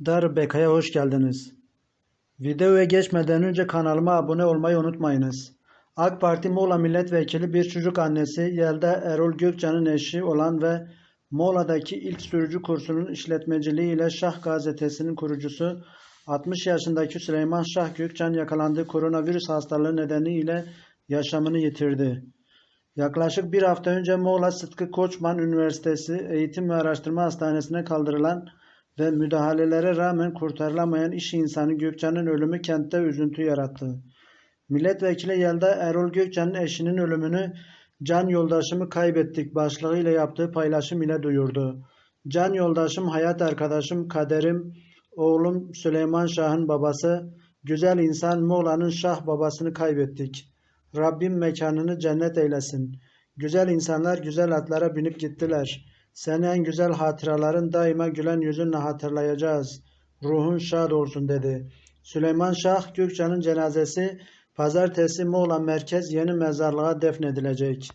Dar Beka'ya hoş geldiniz. Videoya geçmeden önce kanalıma abone olmayı unutmayınız. AK Parti Muğla Milletvekili bir çocuk annesi Yelda Erol Gökçen'in eşi olan ve Muğla'daki ilk sürücü kursunun işletmeciliği ile Şah gazetesinin kurucusu 60 yaşındaki Süleyman Şah Gökçen yakalandığı koronavirüs hastalığı nedeniyle yaşamını yitirdi. Yaklaşık bir hafta önce Muğla Sıtkı Koçman Üniversitesi Eğitim ve Araştırma Hastanesi'ne kaldırılan ve müdahalelere rağmen kurtarılamayan iş insanı Gökçen'in ölümü kentte üzüntü yarattı. Milletvekili Yelda Erol Gökçen'in eşinin ölümünü can yoldaşımı kaybettik başlığıyla yaptığı paylaşım ile duyurdu. Can yoldaşım, hayat arkadaşım, kaderim, oğlum Süleyman Şah'ın babası, güzel insan Muğla'nın Şah babasını kaybettik. Rabbim mekanını cennet eylesin. Güzel insanlar güzel atlara binip gittiler. Seni en güzel hatıraların daima gülen yüzünle hatırlayacağız. Ruhun şad olsun dedi. Süleyman Şah Gökçen'in cenazesi pazartesi Muğla Merkez Yeni Mezarlığa defnedilecek.